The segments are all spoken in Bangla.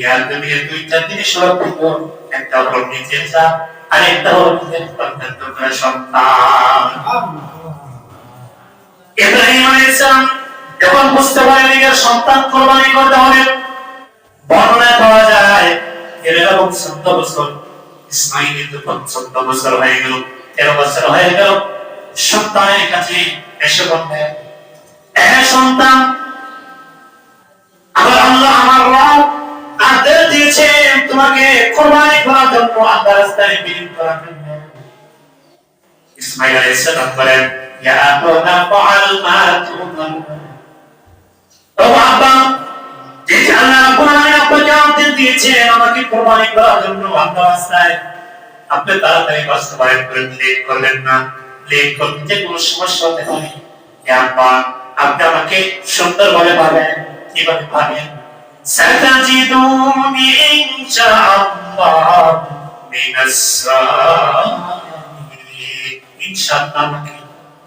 দুনিয়ার জমিনে দুইটা জিনিস লক্ষ্য একটা হলো নিজের যা, আর একটা হলো নিজের প্রত্যন্ত করা সন্তান। ইব্রাহিম আলাইহিস সালাম যখন বুঝতে পারেন নিজের সন্তান কোরবানি করতে হবে বর্ণনায় পাওয়া যায়, এরকম চোদ্দ বছর ইসমাইল যখন চোদ্দ বছর হয়ে গেল, তেরো বছর হয়ে গেল, সন্তানের কাছে এসে বললেন হ্যাঁ সন্তান তোমাকে কোরবানি করার জন্য আল্লাহ রাস্তায় বিলীন করার জন্য ইসমাইল আলাইহিস সালাম বলেন, ইয়া আবানা ফাআল মা ও যে আল্লাহ আপনাকে আমাকে কোরবানি করার জন্য আল্লাহ রাস্তায় আপনি তাড়াতাড়ি বাস্তবায়ন করে লেট করবেন না। লেট কোনো সমস্যা হতে আব্বা, আপনি আমাকে সুন্দরভাবে পাবেন, কীভাবে ستجدوني إن شاء الله من الصابرين إن شاء الله আমাকে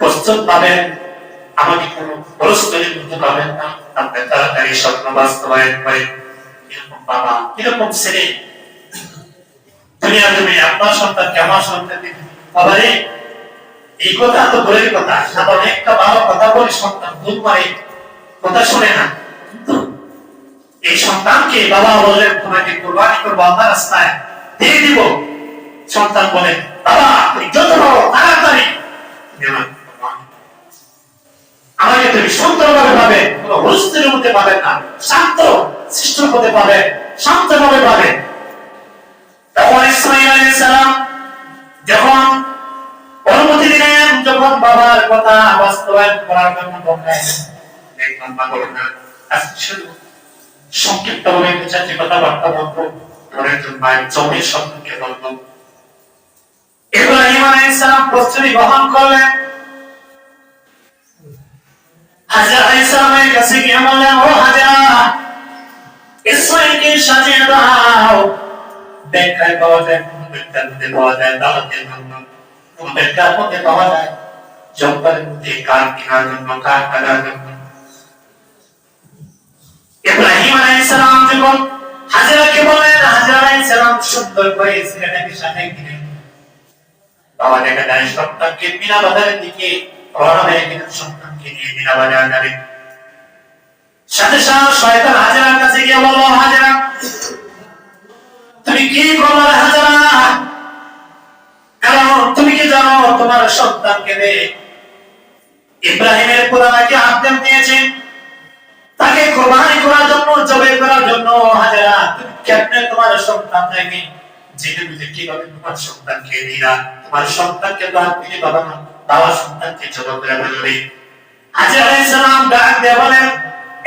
প্রস্তুত পাবেন আমাকে কোনো পরস্পরের মধ্যে পাবেন না আপনি তাড়াতাড়ি স্বপ্ন বাস্তবায়ন করেন এরকম বাবা এরকম ছেলে দুনিয়া তুমি আপনার সন্তানকে আমার সন্তানকে বাবা রে এই কথা তো ভুলের কথা সাধারণ একটা বাবা কথা বলে সন্তান ভুল করে কথা শুনে না কিন্তু এই সন্তানকে বাবা বললেন তোমাকে কোরবানি করব আমার রাস্তায় দিয়ে দিব। সন্তান বলে, বাবা, তুমি যত বড় তাড়াতাড়ি। আমাকে তুমি সুন্দরভাবে পাবে, কোনো মধ্যে পাবেন না। শান্ত, সৃষ্ট হতে পাবে শান্তভাবে পাবে। তখন ইসমাইল যখন অনুমতি দিলেন, যখন বাবার কথা বাস্তবায়ন করার জন্য দেখলাম না আজকে শুধু সংক্ষিপ্ত ভাবে দু কথাবার্তা বলব মায়ের সম্পর্কে বলব। ইব্রাহিম আলাইহিস সালাম প্রস্তুতি গ্রহণ করলেন। হাজার কাছে গিয়ে বললেন, ও হাজার ইসমাইলকে সাজিয়ে দাও। ব্যাখ্যায় পাওয়া যায় পাওয়া যায় দাওয়াতের জন্য কোন ব্যাখ্যার পাওয়া যায়। জব্বারের মধ্যে কান কেনার জন্য কান কাটার জন্য? ইব্রাহিম যখন সুন্দর করে ছেলেটাকে সাথে বাবা দেখা সন্তানকে বিনা বাজারের দিকে রওনা হয়ে গেলেন, সন্তানকে নিয়ে বিনা সাথে সাথে শয়তান কাছে গিয়ে বলল তুমি কি কারণ তুমি কি জানো, তোমার সন্তানকে ইব্রাহিমের কোরআনকে আদেশ দিয়েছেন তাকে কোরবানি করার জন্য জবে করার জন্য, হাজারা, কেমনে তোমার সন্তানটাকে জেনে বুঝে কীভাবে তোমার সন্তানকে দিলা তোমার সন্তানকে তো তুমি বাবা না বাবা সন্তানকে জবাব করে বলবে হাজার সালাম ডাক দিয়ে বলেন,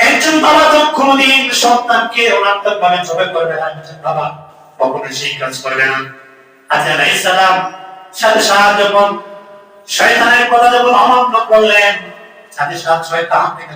একজন বাবা তো কোনদিন সন্তানকে অনাত্মক ভাবে জবে করবে না, একজন বাবা কখনো সেই কাজ করবে না। হাজার সালাম সাথে সাথে যখন শয়তানের কথা যখন অমান্য করলেন, সাথে সাথে শয়তান থেকে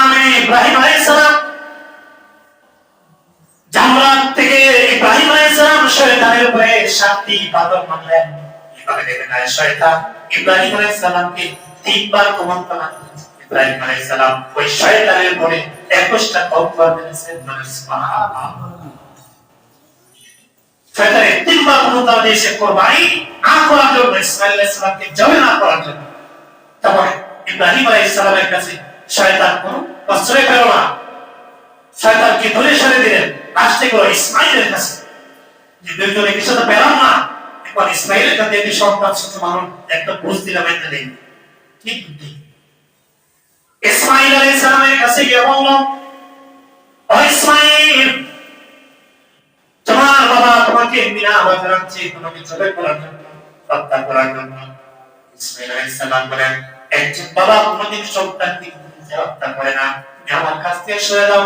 ইব্রাহিম আলাইহিসসালাম জামরাত থেকে ইব্রাহিম আলাইহিসসালাম শয়তানের উপরে শান্তি মারলেন। এভাবে শয়তান ইব্রাহিম আলাইহিসসালামকে তিনবার ইব্রাহিম আলাইহিসসালাম ওই শয়তানের উপরে 21টা কবর দিয়েছেন মানে শয়তানের তিনবার কুমন্ত্রণা দিয়েছে কোরবানি না করার জন্য ইসমাইল আলাইহিসসালামকে জবে না করার জন্য। ইব্রাহিম আলাইহিসসালামের কাছে শয়তান কোনো প্রশ্রয় পেল না। ধরে সরে দিলেন? আসতে গেল ইসমাইলের কাছে। যে কিছু তো পেলাম না ইসমাইলের কাছে যদি সন্তান মানুষ, একটা বুঝ দিলাম, একটা নেই। ঠিক বুদ্ধি ইসমাইল কাছে গিয়ে বলল ইসমাইল, তোমার বাবা তোমাকে বিনা করার জন্য হত্যা করার জন্য। ইসমাইল আলাইহিস সালাম বলেন, একজন বাবা কোনদিন সন্তানকে হত্যা করে না। আমার কাছ থেকে সরে যাও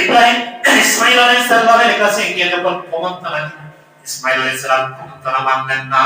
ইব্রাহিম ইসমাইল আলাইহিস সালামের কাছে গিয়ে যখন প্রমন্ত্রণা দিলেন ইসমাইল আলাইহিস সালাম প্রমন্ত্রণা মানলেন না।